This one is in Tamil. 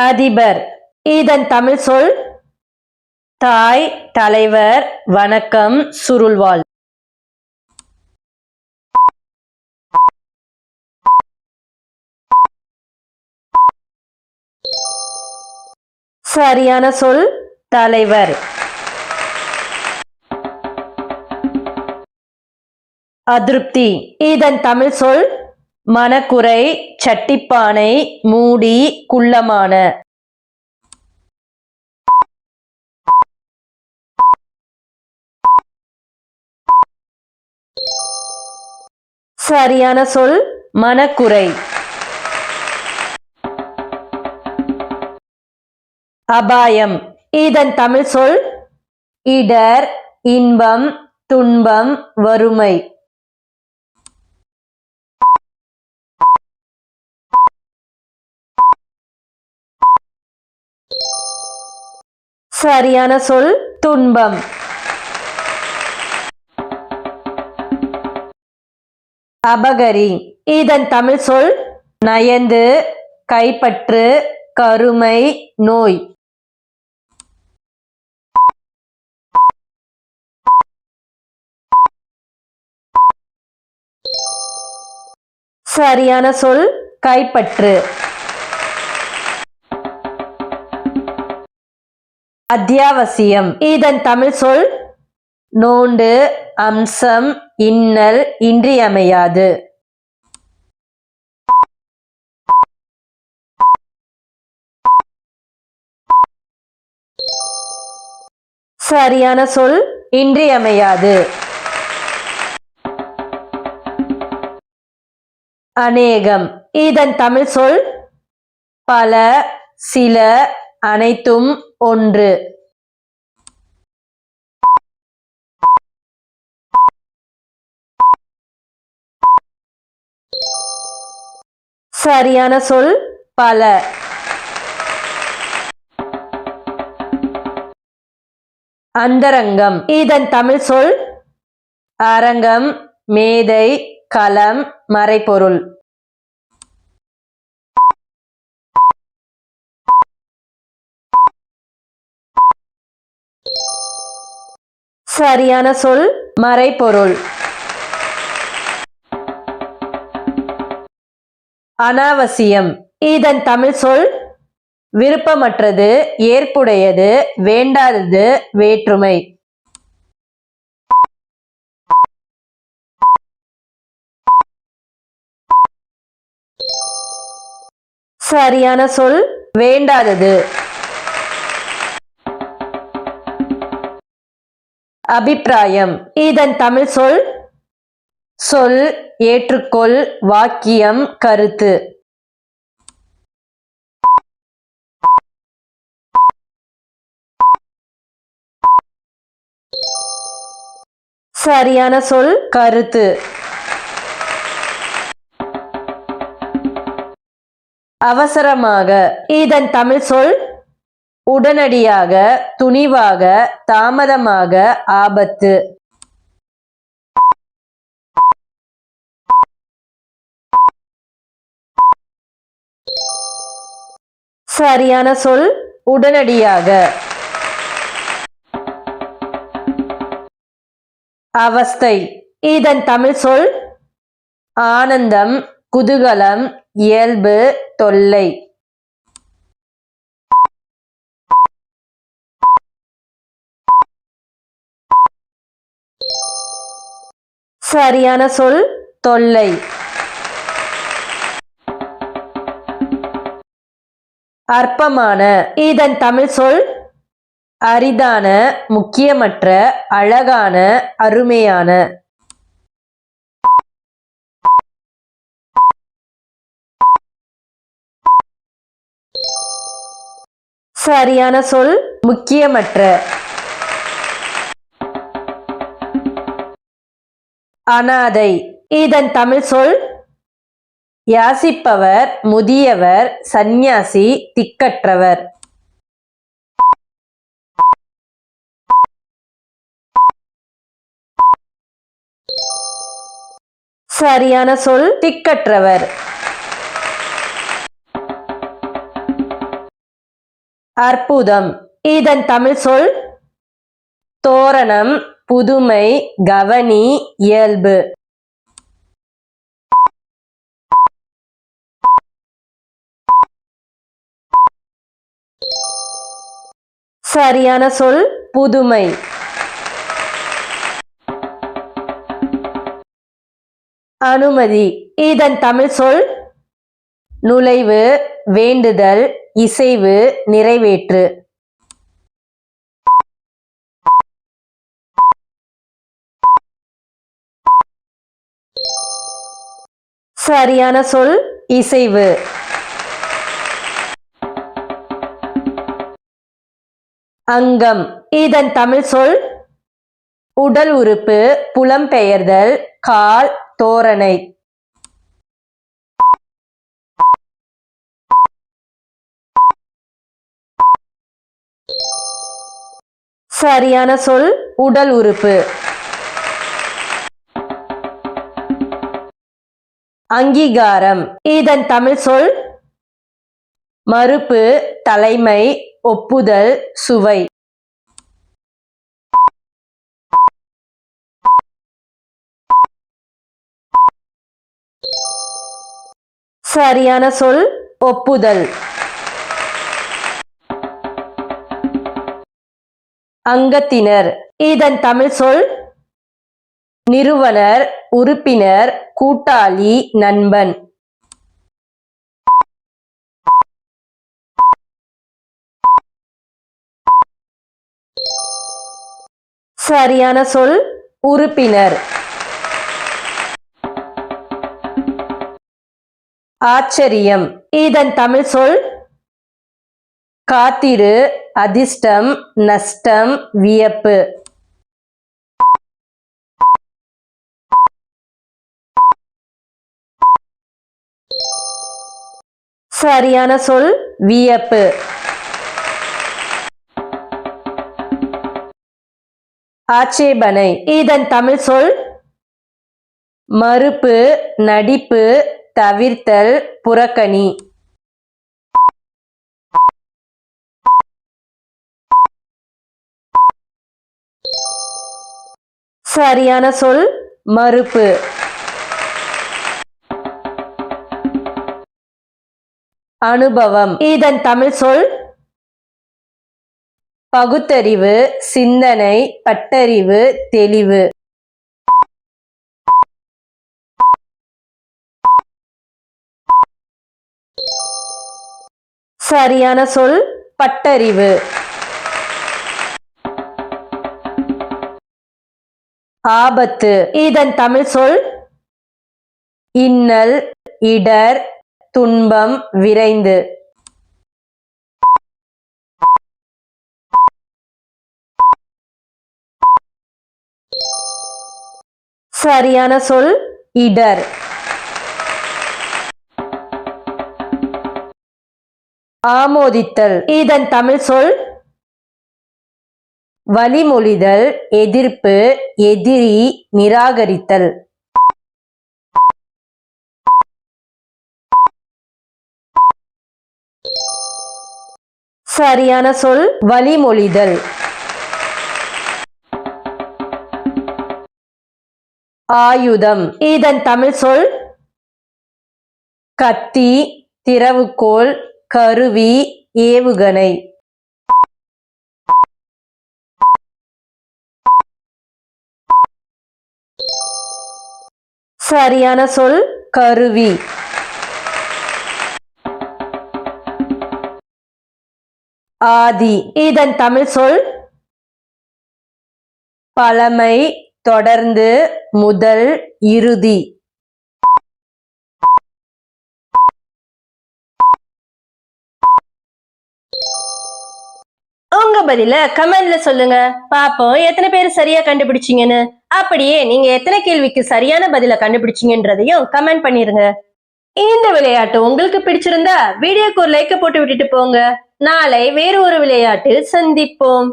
அதிபர். இதன் தமிழ் சொல் தாய் தலைவர் வணக்கம் சுருள்வாள். சரியான சொல் தலைவர். அதிருப்தி. இதன் தமிழ் சொல் மனக்குறை சட்டிப்பானை மூடி குள்ளமான. சரியான சொல் மனக்குறை. அபாயம். இதன் தமிழ் சொல் இடர் இன்பம் துன்பம் வறுமை. சரியான சொல் துன்பம். அபகரி. இதன் தமிழ் சொல் நயந்து கைப்பற்று கருமை நோய். சரியான சொல் கைப்பற்று. அத்தியாவசியம். இதன் தமிழ் சொல் நோண்டு அம்சம் இன்னல் இன்றியமையாது. சரியான சொல் இன்றியமையாது. அநேகம். இதன் தமிழ் சொல் பல சில அனைத்தும் ஒன்று. சரியான சொல் பல. அந்தரங்கம். இதன் தமிழ் சொல் அரங்கம் மேதை களம் மறைபொருள். சரியான சொல் மறைபொருள். அனாவசியம். இதன் தமிழ் சொல் விருப்பமற்றது ஏற்புடையது வேண்டாதது வேற்றுமை. சரியான சொல் வேண்டாதது. அபிப்பிராயம். இதன் தமிழ் சொல் சொல் ஏற்றுக்கொள் வாக்கியம் கருத்து. சரியான சொல் கருத்து. அவசரமாக. இதன் தமிழ் சொல் உடனடியாக துணிவாக தாமதமாக ஆபத்து. சரியான சொல் உடனடியாக. அவஸ்தை. இதன் தமிழ் சொல் ஆனந்தம் குதூகலம் இயல்பு தொல்லை. சரியான சொல் தொல்லை. அற்பமான. இதன் தமிழ் சொல் அரிதான முக்கியமற்ற அழகான அருமையான. சரியான சொல் முக்கியமற்ற. அனாதை. இதன் தமிழ் சொல் யாசிப்பவர் முதியவர் சந்நியாசி திக்கற்றவர். சரியான சொல் திக்கற்றவர். அற்புதம். இதன் தமிழ் சொல் தோரணம் புதுமை கவனி இயல்பு. சரியான சொல் புதுமை. அனுமதி இதன் தமிழ் சொல் நுழைவு வேண்டுதல் இசைவு நிறைவேற்று. சரியான சொல் இசைவு. அங்கம். இதன் தமிழ் சொல் உடல் உறுப்பு புலம்பெயர்தல் கால் தோரணை. சரியான சொல் உடல் உறுப்பு. அங்கீகாரம். இதன் தமிழ் சொல் மறுப்பு தலைமை ஒப்புதல் சுவை. சரியான சொல் ஒப்புதல். அங்கத்தினர். இதன் தமிழ் சொல் நிறுவனர் உறுப்பினர் கூட்டாளி நண்பன். சரியான சொல் உறுப்பினர். ஆச்சரியம். இதன் தமிழ் சொல் காத்திரு அதிர்ஷ்டம் நஷ்டம் வியப்பு. சரியான சொல் வியப்பு. ஆட்சேபனை. இதன் தமிழ் சொல் மறுப்பு நடிப்பு தவிர்த்தல் புறக்கணி. சரியான சொல் மறுப்பு. அனுபவம். இதன் தமிழ் சொல் பகுத்தறிவு சிந்தனை பட்டறிவு தெளிவு. சரியான சொல் பட்டறிவு. ஆபத்து. இதன் தமிழ் சொல் இன்னல் இடர் துன்பம் விரைந்து. சரியான சொல் இடர். ஆமோதித்தல். இதன் தமிழ் சொல் வழிமொழிதல் எதிர்ப்பு எதிரி நிராகரித்தல். சரியான சொல் வழிமொழிதல். ஆயுதம். இதன் தமிழ் சொல் கத்தி திறவுகோல் கருவி ஏவுகணை. சரியான சொல் கருவி. ஆதி. இதன் தமிழ் சொல் பழமை தொடர்ந்து முதல் இறுதி. உங்க பதில கமெண்ட்ல சொல்லுங்க. பாப்போம் எத்தனை பேர் சரியா கண்டுபிடிச்சீங்கன்னு. அப்படியே நீங்க எத்தனை கேள்விக்கு சரியான பதில கண்டுபிடிச்சீங்கன்றதையும் கமெண்ட் பண்ணிருங்க. இந்த விளையாட்டு உங்களுக்கு பிடிச்சிருந்தா வீடியோக்கு ஒரு லைக்க போட்டு விட்டுட்டு போங்க. நாளை வேறு ஒரு விளையாட்டில் சந்திப்போம்.